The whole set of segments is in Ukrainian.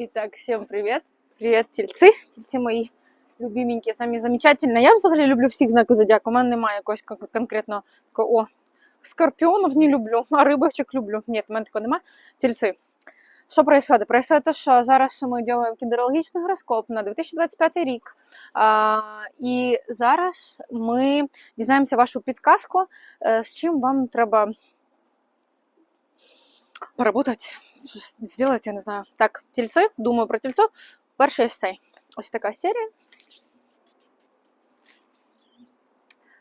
Итак, всем привет. Привет, тільці. Тільці мої любименькі, самі замечательні. Я взагалі люблю всіх знаків зодіаку. У мене немає якогось кон- конкретно такого, о, не люблю, а рибочок люблю. Ні, в мене такого немає. Тільці. Що происходит? Происходит те, що зараз ми робимо кіндерологічний гороскоп на 2025 рік. А, і зараз ми дізнаємося вашу підказку, е, з чим вам треба поработати, зробити, я не знаю. Так, тільці, думаю про тільців. Перший ось цей. Ось така серія.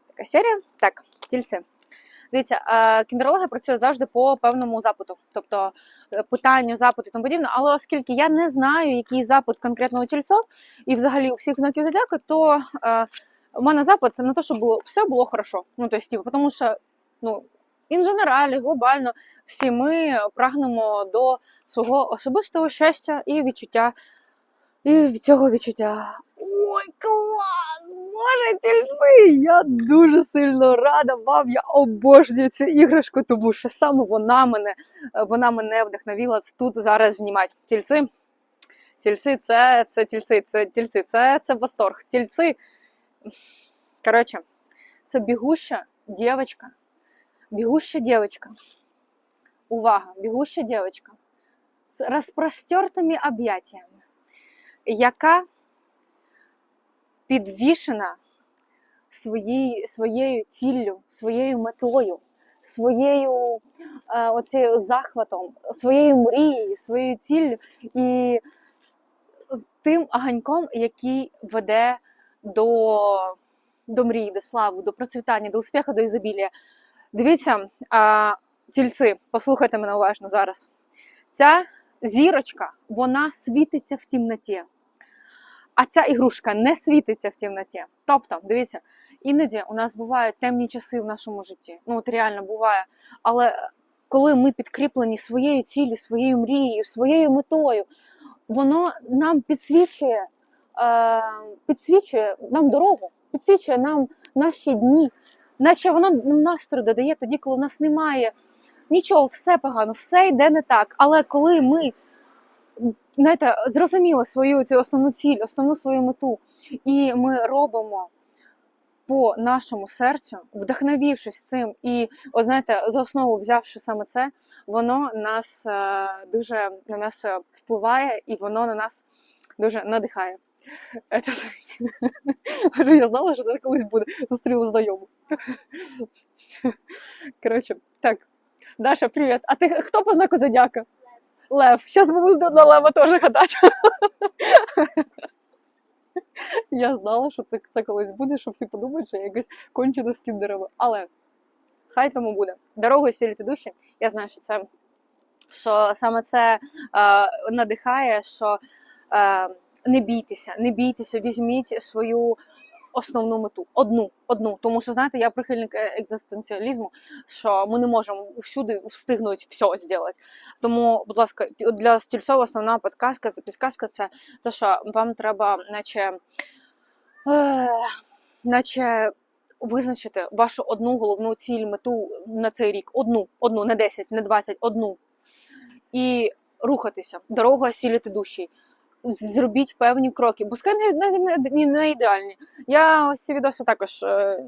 Така серія. Так, тільці. Дивіться, кіндерологія працює завжди по певному запиту, тобто е, питанню, запиту і тому подібне. Але оскільки я не знаю, який запит у тільців і взагалі у всіх знаків зодіаку, то е, у мене запит на те, щоб було все було хорошо. Ну, тобто, тому що ну, general, глобально всі ми прагнемо до свого особистого щастя і відчуття. І від цього відчуття. Ой, клас! Боже, тільці! Я дуже сильно рада вам. Я обожнюю цю іграшку, тому що саме вона мене, вона мене вдохновила тут зараз знімати. Тільці. Тільці, це, це тільці, це тільці, це, це восторг. Тільці. Коротше, це бігуща дівчинка. Бігуща дівчинка. Увага, бігуща дівчинка. З розпростертими об'яттями, яка підвішена своєю, своєю ціллю, своєю метою, своєю е, оцею захватом, своєю мрією, своєю ціллю і тим аганьком, який веде до, до мрії, до слави, до процвітання, до успіху, до ізобілія. Дивіться, тільці, послухайте мене уважно зараз. Ця зірочка, вона світиться в темноті. А ця ігрушка не світиться в темноті. Тобто, дивіться, іноді у нас бувають темні часи в нашому житті. Ну, от реально буває. Але коли ми підкріплені своєю ціллю, своєю мрією, своєю метою, воно нам підсвічує, е, підсвічує нам дорогу, підсвічує нам наші дні, наче воно нам настрою додає тоді, коли в нас немає нічого, все погано, все йде не так. Але коли ми знаєте, зрозуміли свою цю основну ціль, основну свою мету, і ми робимо по нашому серцю, вдохновившись цим, і от знаєте, за основу взявши саме це, воно нас е, дуже на нас е, впливає, і воно на нас дуже надихає. Это... Я знала, що це колись буде. Зустріла знайому. Коротше, так. Даша, привіт. А ти хто по знаку зодіака? Лев. Зараз ми будемо на Лева теж гадати. Я знала, що це, колись буде, що всі подумають, що я якась кончена з кіндерами. Але хай тому буде. Дорогою сіліти душі. Я знаю, що це що саме це е, надихає, що е, не бійтеся, не бійтеся, візьміть свою основну мету. Одну, одну. Тому що, знаєте, я прихильник е- екзистенціалізму, що ми не можемо всюди встигнути все зробити. Тому, будь ласка, для стільцова основна підказка, підказка це те, що вам треба, наче, е, наче визначити вашу одну головну ціль, мету на цей рік. Одну, одну, не 10, не 20, одну. І рухатися. Дорога сілити душі. Зробіть певні кроки. Пускай навіть не, не, ідеальні. Я ось ці відоси також е,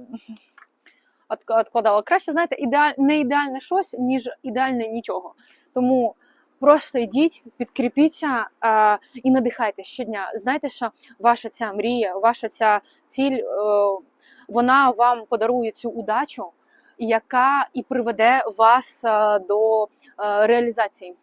откладала. Краще, знаєте, ідеаль, не ідеальне щось, ніж ідеальне нічого. Тому просто йдіть, підкріпіться е, і надихайтесь щодня. Знайте, що ваша ця мрія, ваша ця ціль, е, вона вам подарує цю удачу, яка і приведе вас е, до е, реалізації. Е,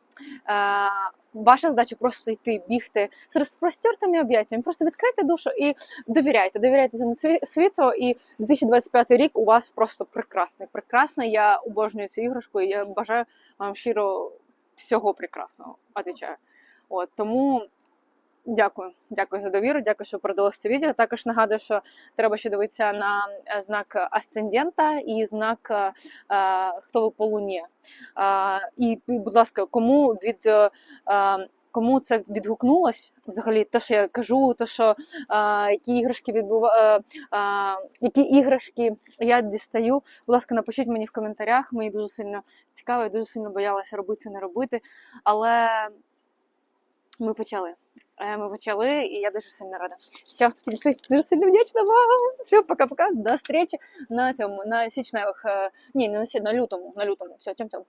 Ваша задача просто йти, бігти з розпростертими об'яттями, просто відкрийте душу і довіряйте, довіряйте цьому світу. І 2025 рік у вас просто прекрасний. Прекрасний. Я обожнюю цю іграшку. І я бажаю вам щиро всього прекрасного. Отвічаю. От тому дякую, дякую за довіру. Дякую, що продалось це відео. Також нагадую, що треба ще дивитися на е, знак асцендента і знак е, е, хто ви по луні. Е, і, будь ласка, кому від е, е, кому це відгукнулось, взагалі, те, що я кажу, те, що е, які іграшки відбува... е, е, які іграшки я дістаю, будь ласка, напишіть мені в коментарях. Мені дуже сильно цікаво, я дуже сильно боялася робити це, не робити. Але Ми почали. Е, Ми почали, і я дуже сильно рада. Все, дуже сильно вдячна вам. Все, пока-пока. До зустрічі на цьому, на січневих. е, Ні, не на сі- на лютому, на лютому. Все, тям-тям.